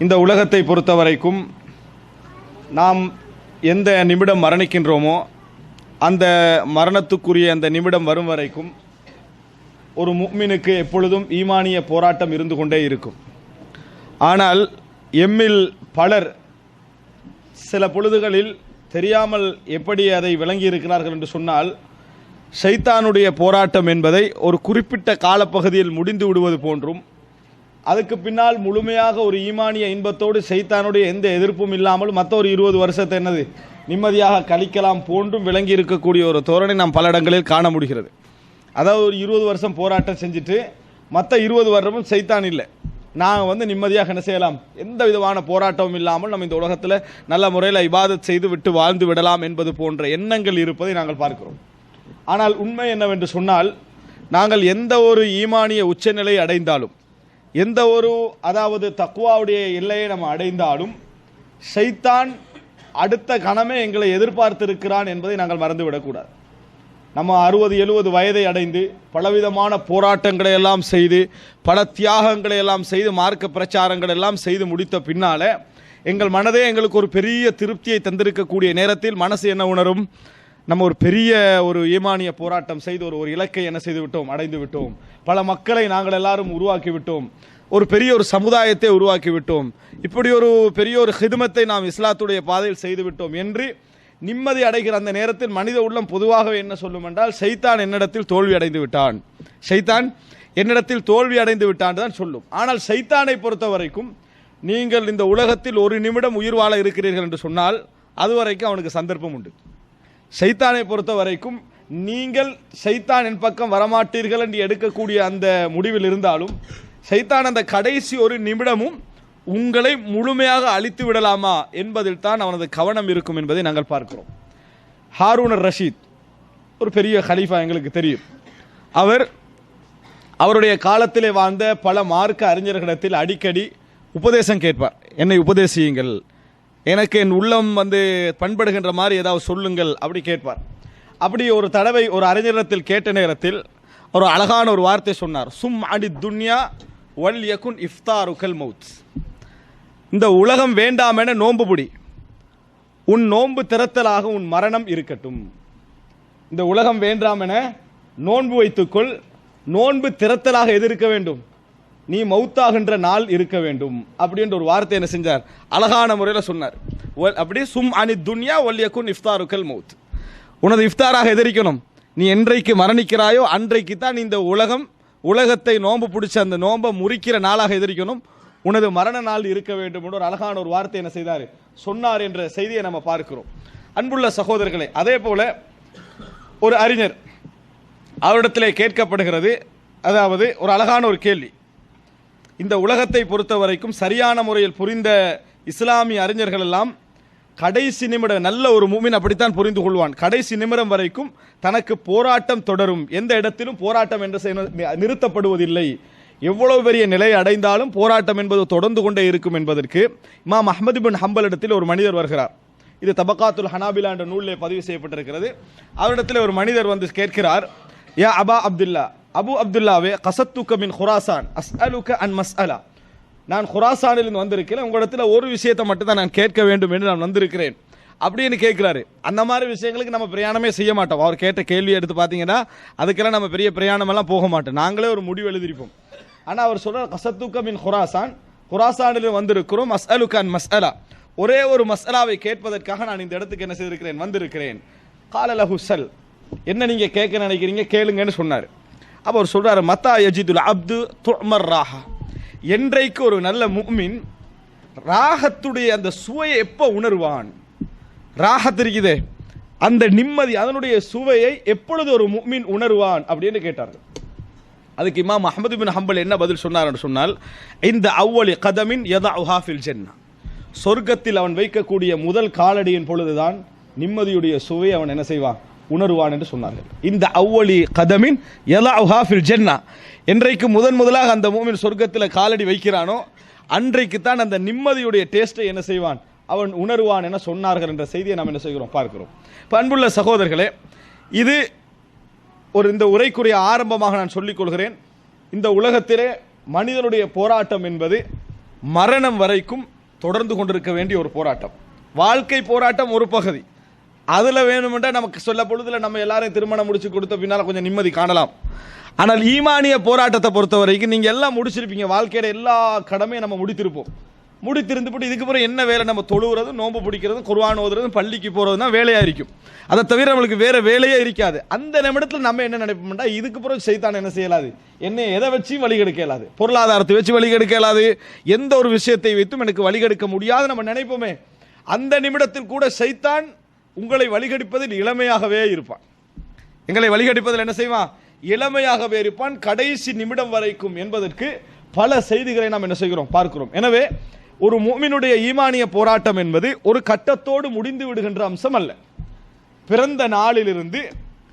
இந்த உலகத்தை பொறுத்தவரைக்கும் நாம் எந்த நிமிடம் மரணிக்கின்றோமோ அந்த மரணத்துக்குரிய அந்த நிமிடம் வரும் வரைக்கும் ஒரு முக்மினுக்கு எப்பொழுதும் ஈமானிய போராட்டம் இருந்து கொண்டே இருக்கும். ஆனால் எம்மில் பலர் சில பொழுதுகளில் தெரியாமல் எப்படி அதை விளங்கி இருக்கிறார்கள் என்று சொன்னால் ஷைத்தானுடைய போராட்டம் என்பதை ஒரு குறிப்பிட்ட காலப்பகுதியில் முடிந்து விடுவது போன்றும் அதுக்கு பின்னால் முழுமையாக ஒரு ஈமானிய இன்பத்தோடு சைத்தானுடைய எந்த எதிர்ப்பும் இல்லாமல் மற்ற ஒரு இருபது வருஷத்தை என்னது நிம்மதியாக கழிக்கலாம் போன்றும் விளங்கி இருக்கக்கூடிய ஒரு தோரணை நாம் பல இடங்களில் காண முடிகிறது. அதாவது ஒரு இருபது வருஷம் போராட்டம் செஞ்சுட்டு மற்ற இருபது வருடமும் சைத்தான் இல்லை. நாங்கள் வந்து நிம்மதியாக என்ன செய்யலாம்? எந்த விதமான போராட்டமும் இல்லாமல் நம்ம இந்த உலகத்தில் நல்ல முறையில் இபாதத் செய்து விட்டு வாழ்ந்து விடலாம் என்பது போன்ற எண்ணங்கள் இருப்பதை நாங்கள் பார்க்கிறோம். ஆனால் உண்மை என்னவென்று சொன்னால் நாங்கள் எந்த ஒரு ஈமானிய உச்சநிலை அடைந்தாலும் எந்த ஒரு அதாவது தக்குவாவுடைய எல்லையை நம்ம அடைந்தாலும் ஷைத்தான் அடுத்த கணமே எங்களை எதிர்பார்த்திருக்கிறான் என்பதை நாங்கள் மறந்துவிடக்கூடாது. நம்ம அறுபது எழுபது வயதை அடைந்து பலவிதமான போராட்டங்களை எல்லாம் செய்து பல தியாகங்களை எல்லாம் செய்து மார்க்க பிரச்சாரங்கள் எல்லாம் செய்து முடித்த பின்னால் எங்கள் மனதே எங்களுக்கு ஒரு பெரிய திருப்தியை தந்திருக்கக்கூடிய நேரத்தில் மனசு என்ன உணரும்? நம்ம ஒரு பெரிய ஒரு ஈமானிய போராட்டம் செய்து ஒரு ஒரு இலக்கை என்ன செய்து விட்டோம்? அடைந்து விட்டோம். பல மக்களை நாங்கள் எல்லாரும் உருவாக்கி விட்டோம். ஒரு பெரிய ஒரு சமுதாயத்தை உருவாக்கி விட்டோம். இப்படி ஒரு பெரிய ஒரு ஹிதுமத்தை நாம் இஸ்லாத்துடைய பாதையில் செய்து விட்டோம் என்று நிம்மதி அடைகிற அந்த நேரத்தில் மனித உள்ளம் பொதுவாகவே என்ன சொல்லும் என்றால் சைத்தான் என்னிடத்தில் தோல்வி அடைந்து விட்டான். சைத்தான் என்னிடத்தில் தோல்வி அடைந்து விட்டான் தான் சொல்லும். ஆனால் சைத்தானை பொறுத்த வரைக்கும் நீங்கள் இந்த உலகத்தில் ஒரு நிமிடம் உயிர் வாழ இருக்கிறீர்கள் என்று சொன்னால் அதுவரைக்கும் அவனுக்கு சந்தர்ப்பம் உண்டு. சைத்தானை பொறுத்த வரைக்கும் நீங்கள் சைத்தானின் என் பக்கம் வரமாட்டீர்கள் என்று எடுக்கக்கூடிய அந்த முடிவில் இருந்தாலும் சைத்தான் அந்த கடைசி ஒரு நிமிடமும் உங்களை முழுமையாக அழித்து விடலாமா என்பதில் தான் அவனது கவனம் இருக்கும் என்பதை நாங்கள் பார்க்கிறோம். ஹாரூனர் ரஷீத் ஒரு பெரிய ஹலீஃபா எங்களுக்கு தெரியும். அவர் அவருடைய காலத்திலே வாழ்ந்த பல மார்க்க அறிஞர்களிடத்தில் அடிக்கடி உபதேசம் கேட்பார். என்னை உபதேசியுங்கள் எனக்கு என் உள்ளம் வந்து பண்படுகின்ற மாதிரி ஏதாவது சொல்லுங்கள் அப்படி கேட்பார். அப்படி ஒரு தடவை ஒரு அறிஞரிடத்தில் கேட்ட நேரத்தில் ஒரு அழகான ஒரு வார்த்தை சொன்னார். சும் அடி துன்யா வல் யகுன் இஃப்தாருக்கல் மவுத் இந்த உலகம் வேண்டாம் என நோன்பு பிடி. உன் நோன்பு திறத்தலாக உன் மரணம் இருக்கட்டும். இந்த உலகம் வேண்டாம் என நோன்பு வைத்துக்கொள். நோன்பு திறத்தலாக எதிர்க்க இருக்க வேண்டும். நீ மௌத்தாகின்ற நாள் இருக்க வேண்டும். அப்படின்ற ஒரு வார்த்தை என்ன செஞ்சார்? அழகான முறையில் சொன்னார். அப்படி சும் அனி துன்யா ஒல்லியக்குன் இஃப்தாருக்கல் மவுத் உனது இஃப்தாராக எதிரிக்கணும். நீ என்றைக்கு மரணிக்கிறாயோ அன்றைக்கு தான் இந்த உலகம் உலகத்தை நோன்பு பிடிச்ச அந்த நோன்பை முறிக்கிற நாளாக எதிரிக்கணும். உனது மரண நாள் இருக்க வேண்டும் என்று ஒரு அழகான ஒரு வார்த்தை என்ன செய்தார்? சொன்னார் என்ற செய்தியை நம்ம பார்க்கிறோம். அன்புள்ள சகோதரர்களை அதே போல ஒரு அறிஞர் அவரிடத்திலே கேட்கப்படுகிறது. அதாவது ஒரு அழகான ஒரு கேள்வி. இந்த உலகத்தை பொறுத்த வரைக்கும் சரியான முறையில் புரிந்த இஸ்லாமிய அறிஞர்கள் எல்லாம் கடைசி நிமிட நல்ல ஒரு மூமின் அப்படித்தான் புரிந்து கொள்வான். கடைசி நிமிடம் வரைக்கும் தனக்கு போராட்டம் தொடரும். எந்த இடத்திலும் போராட்டம் என்று நிறுத்தப்படுவதில்லை. எவ்வளவு பெரிய நிலை அடைந்தாலும் போராட்டம் என்பது தொடர்ந்து கொண்டே இருக்கும் என்பதற்கு இமாம் அஹமது பின் ஹம்பல் இடத்தில் ஒரு மனிதர் வருகிறார். இது தபக்காத்துல் ஹனாபிலா என்ற நூலிலே பதிவு செய்யப்பட்டிருக்கிறது. அவரிடத்தில் ஒரு மனிதர் வந்து கேட்கிறார் யா அபா அப்துல்லா அபு அப்துல்லாவே கசத்துக்க மின் ஹுராசான் அஸ் அஸ்அலுக அன் மஸ்அலா நான் ஹுராசானிலிருந்து வந்திருக்கிறேன் உங்களிடத்தில் ஒரு விஷயத்தை மட்டும் தான் நான் கேட்க வேண்டும் என்று நான் வந்திருக்கிறேன். அப்படின்னு கேட்குறாரு. அந்த மாதிரி விஷயங்களுக்கு நம்ம பிரயாணமே செய்ய மாட்டோம். அவர் கேட்ட கேள்வி எடுத்து பார்த்தீங்கன்னா அதுக்கெல்லாம் நம்ம பெரிய பிரயாணமெல்லாம் போக மாட்டோம். நாங்களே ஒரு முடிவு எழுதியிருப்போம். ஆனால் அவர் சொல்கிறார் கசத்துக்க மின் ஹுராசான் குராசானில் வந்திருக்கிறோம். மஸ்அலுக அன் மஸ்அலா ஒரே ஒரு மஸ்அலாவை கேட்பதற்காக நான் இந்த இடத்துக்கு என்ன செய்திருக்கிறேன்? வந்திருக்கிறேன். காலல ஹுசல் என்ன நீங்கள் கேட்க நினைக்கிறீங்க? கேளுங்கன்னு சொன்னார். அவர் சொல்கிறார் மத்தா யஜிதுல் அப்து துமர் ராஹா. என்றைக்கு ஒரு நல்ல முக்மின் ராகத்துடைய அந்த சுவையை எப்போ உணர்வான்? ராகத் இருக்குதே அந்த நிம்மதி அதனுடைய சுவையை எப்பொழுது ஒரு முக்மின் உணர்வான் அப்படின்னு கேட்டார்கள். அதுக்கு இமாம் அஹமது பின் ஹம்பல் என்ன பதில் சொன்னார் சொன்னால் இந்த அவ்வளி கதமின் யதா உஹாஃபில் ஜென்னா. சொர்க்கத்தில் அவன் வைக்கக்கூடிய முதல் காலடியின் பொழுதுதான் நிம்மதியுடைய சுவை அவன் என்ன செய்வான்? உணர்வான் என்று சொன்னார்கள். இந்த அவ்வளி கதமின் யதா ஜென்னா. என்றைக்கு முதன் முதலாக அந்த மூமின் சொர்க்கத்தில் காலடி வைக்கிறானோ அன்றைக்கு தான் அந்த நிம்மதியுடைய டேஸ்ட்டை என்ன செய்வான்? அவன் உணர்வான் என சொன்னார்கள் என்ற செய்தியை நாம் என்ன செய்கிறோம்? பார்க்கிறோம். இப்ப அன்புள்ள சகோதரர்களே இது ஒரு இந்த உரைக்குரிய ஆரம்பமாக நான் சொல்லிக் கொள்கிறேன். இந்த உலகத்திலே மனிதனுடைய போராட்டம் என்பது மரணம் வரைக்கும் தொடர்ந்து கொண்டிருக்க வேண்டிய ஒரு போராட்டம். வாழ்க்கை போராட்டம் ஒரு பகுதி. அதில் வேணுமென்றால் நமக்கு சொல்ல பொழுதில் நம்ம எல்லாரையும் திருமணம் முடிச்சு கொடுத்த பின்னால் கொஞ்சம் நிம்மதி காணலாம். ஆனால் ஈமானிய போராட்டத்தை பொறுத்த வரைக்கும் நீங்கள் எல்லாம் முடிச்சிருப்பீங்க. வாழ்க்கையில எல்லா கடமையும் நம்ம முடித்திருப்போம். முடித்திருந்துபிட்டு இதுக்கு பிறகு என்ன வேலை? நம்ம தொழுகிறதும் நோன்பு பிடிக்கிறதும் குர்ஆன் ஓதுறதும் பள்ளிக்கு போகிறது தான் வேலையாக இருக்கும். அதை தவிர நம்மளுக்கு வேறு வேலையே இருக்காது. அந்த நிமிடத்தில் நம்ம என்ன நினைப்போம்னா இதுக்கு பிறகு செய்தான் என்ன செய்யலாது? என்ன எதை வச்சு வழிகெடுக்க இயலாது பொருளாதாரத்தை வச்சு வழிகெடுக்க இயலாது எந்த ஒரு விஷயத்தை வைத்தும் எனக்கு வழிகெடுக்க முடியாது நம்ம நினைப்போமே. அந்த நிமிடத்தில் கூட சைத்தான் உங்களை வழிகடிப்பதில் இளமையாகவே இருப்பான். எங்களை வழிகடிப்பதில் என்ன செய்வான்? இளமையாகவே இருப்பான். கடைசி நிமிடம் வரைக்கும் என்பதற்கு பல செய்திகளை நாம் என்ன செய்கிறோம்? பார்க்கிறோம். எனவே ஒரு முஃமினுடைய ஈமானிய போராட்டம் என்பது ஒரு கட்டத்தோடு முடிந்து விடுகின்ற அம்சம் அல்ல. பிறந்த நாளிலிருந்து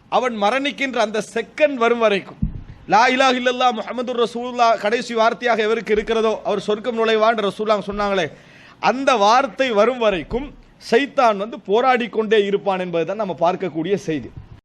அவன் மரணிக்கின்ற அந்த செகண்ட் வரும் வரைக்கும். லா இலா இல்லல்லா முகமது ரசூல்லா கடைசி வார்த்தையாக எவருக்கு இருக்கிறதோ அவர் சொர்க்கம் நுழைவான் ரசூல்லா சொன்னாங்களே. அந்த வார்த்தை வரும் வரைக்கும் சைத்தான் வந்து போராடி கொண்டே இருப்பான் என்பதுதான் நம்ம பார்க்கக்கூடிய செய்தி.